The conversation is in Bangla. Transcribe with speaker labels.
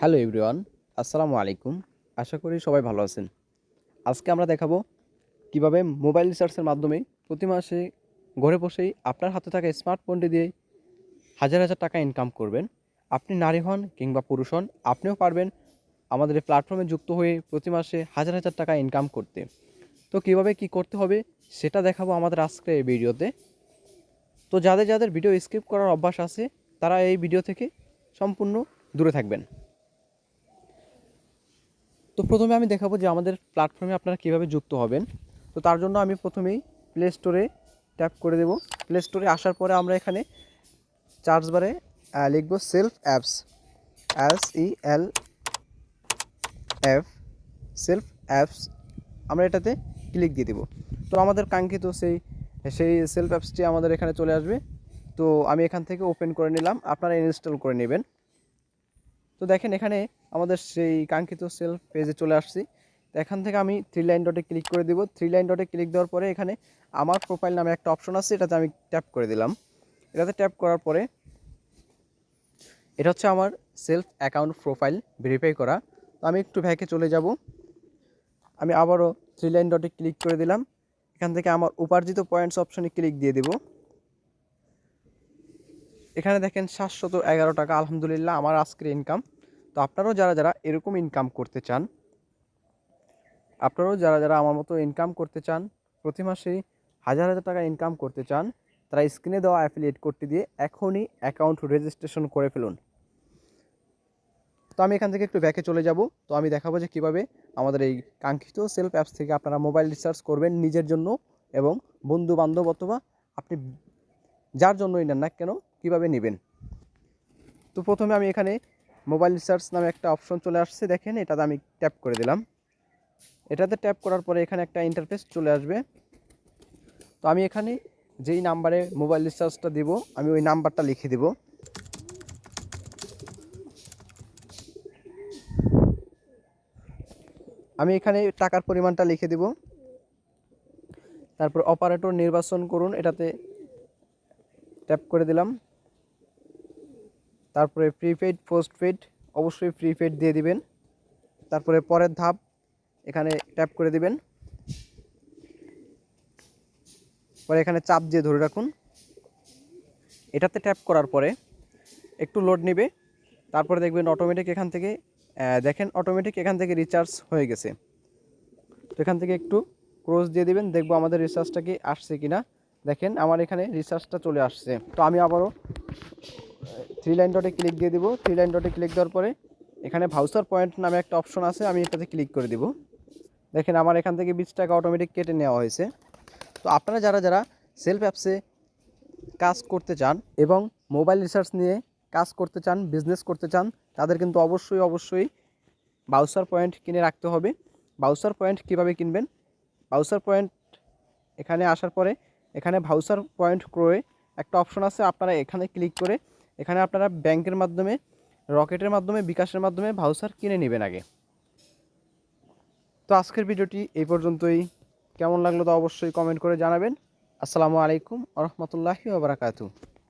Speaker 1: হ্যালো এভরিওয়ান, আসসালামু আলাইকুম। আশা করি সবাই ভালো আছেন। আজকে আমরা দেখাবো কীভাবে মোবাইল রিচার্জের মাধ্যমে প্রতি মাসে ঘরে বসেই আপনার হাতে থাকা স্মার্টফোনটি দিয়ে হাজার হাজার টাকা ইনকাম করবেন। আপনি নারী হন কিংবা পুরুষ হন, আপনিও পারবেন আমাদের প্ল্যাটফর্মে যুক্ত হয়ে প্রতি মাসে হাজার হাজার টাকা ইনকাম করতে। তো কীভাবে কি করতে হবে সেটা দেখাবো আমাদের আজকের এই ভিডিওতে। তো যাদের যাদের ভিডিও স্কিপ করার অভ্যাস আছে, তারা এই ভিডিও থেকে সম্পূর্ণ দূরে থাকবেন। তো প্রথমে আমি দেখাবো যে আমাদের প্ল্যাটফর্মে আপনারা কীভাবে যুক্ত হবেন। তো তার জন্য আমি প্রথমেই প্লে স্টোরে ট্যাপ করে দেব। প্লে স্টোরে আসার পরে আমরা এখানে চার্জ বারে লিখব self apps S E L F self apps আমরা এটাতে ক্লিক দিয়ে দেবো। তো আমাদের কাঙ্ক্ষিত সেই সেই সেলফ অ্যাপসটি আমাদের এখানে চলে আসবে। তো আমি এখান থেকে ওপেন করে নিলাম। আপনারা ইনস্টল করে নেবেন। তো দেখেন এখানে আমাদের সেই কাঙ্ক্ষিত সেলফ পেজে চলে আসছি। তো এখান থেকে আমি থ্রি লাইন ডটে ক্লিক করে দিব। থ্রি লাইন ডটে ক্লিক দেওয়ার পরে এখানে আমার প্রোফাইল নামে একটা অপশন আছে, এটাতে আমি ট্যাপ করে দিলাম। এটাতে ট্যাপ করার পরে এটা হচ্ছে আমার সেলফ অ্যাকাউন্ট প্রোফাইল ভেরিফাই করা। তো আমি একটু ভ্যাকে চলে যাব। আমি আবারও থ্রি লাইন ডটে ক্লিক করে দিলাম। এখান থেকে আমার উপার্জিত পয়েন্টস অপশনে ক্লিক দিয়ে দেব। এখানে দেখেন সাতশত এগারো টাকা, আলহামদুলিল্লাহ, আমার আজকের ইনকাম তো আপনারাও যারা যারা এরকম ইনকাম করতে চান, আপনারাও যারা যারা আমার মতো ইনকাম করতে চান, প্রতি মাসে হাজার হাজার টাকা ইনকাম করতে চান, তারা স্ক্রিনে দেওয়া অ্যাফিলিয়েট কোডটি দিয়ে এখনই অ্যাকাউন্ট রেজিস্ট্রেশন করে ফেলুন। তো আমি এখান থেকে একটু ব্যাকে চলে যাব। তো আমি দেখাবো যে কীভাবে আমাদের এই কাঙ্ক্ষিত সেলফ অ্যাপস থেকে আপনারা মোবাইল রিচার্জ করবেন নিজের জন্য এবং বন্ধু বান্ধব অথবা আপনি যার জন্যই নেন না কেন, কীভাবে নেবেন। তো প্রথমে আমি এখানে মোবাইল রিচার্জ নামে একটা অপশন চলে আসছে, দেখেন, এটাতে আমি ট্যাপ করে দিলাম। এটাতে ট্যাপ করার পরে এখানে একটা ইন্টারফেস চলে আসবে। তো আমি এখানে যেই নাম্বারে মোবাইল রিচার্জটা দিব, আমি ওই নাম্বারটা লিখে দিব। আমি এখানে টাকার পরিমাণটা লিখে দিব। তারপর অপারেটর নির্বাচন করুন, এটাতে ট্যাপ করে দিলাম। তারপরে প্রিপেড পোস্টপেড অবশ্যই প্রিপেড দিয়ে দিবেন। তারপরে পরের ধাপ, এখানে ট্যাপ করে দিবেন। পরে এখানে চাপ দিয়ে ধরে রাখুন। এটাতে ট্যাপ করার পরে একটু লোড নেবে। তারপরে দেখবেন অটোমেটিক এখান থেকে দেখেন অটোমেটিক এখান থেকে রিচার্জ হয়ে গেছে। তো এখান থেকে একটু ক্রোজ দিয়ে দিবেন, দেখব আমাদের রিচার্জটা কি আসছে কিনা। দেখেন আমার এখানে রিচার্জটা চলে আসছে। তো আমি আবারও থ্রি লাইন ডটে ক্লিক দিয়ে দিব। থ্রি লাইন ডটে ক্লিক দেওয়ার পরে এখানে ভাউচার পয়েন্ট নামে একটা অপশন আছে, আমি এটাতে ক্লিক করে দিব। দেখেন আমার এখান থেকে বিশ টাকা অটোমেটিক কেটে নেওয়া হয়েছে। তো আপনারা যারা যারা সেলফ অ্যাপসে কাজ করতে চান এবং মোবাইল রিসার্চ নিয়ে কাজ করতে চান বিজনেস করতে চান, তাদের কিন্তু অবশ্যই অবশ্যই বাউসার পয়েন্ট কিনে রাখতে হবে। বাউসার পয়েন্ট কীভাবে কিনবেন? বাউসার পয়েন্ট এখানে আসার পরে এখানে ভাউসার পয়েন্ট ক্রয়ে একটা অপশন আছে, আপনারা এখানে ক্লিক করে এখানে আপনারা ব্যাংকের মাধ্যমে, রকেটের মাধ্যমে, বিকাশের মাধ্যমে ভাউসার কিনে নেবেন আগে। তো আজকের ভিডিওটি এই পর্যন্তই। কেমন লাগল তো অবশ্যই কমেন্ট করে জানাবেন। আসসালামু আলাইকুম আ রহমতুল্লাহি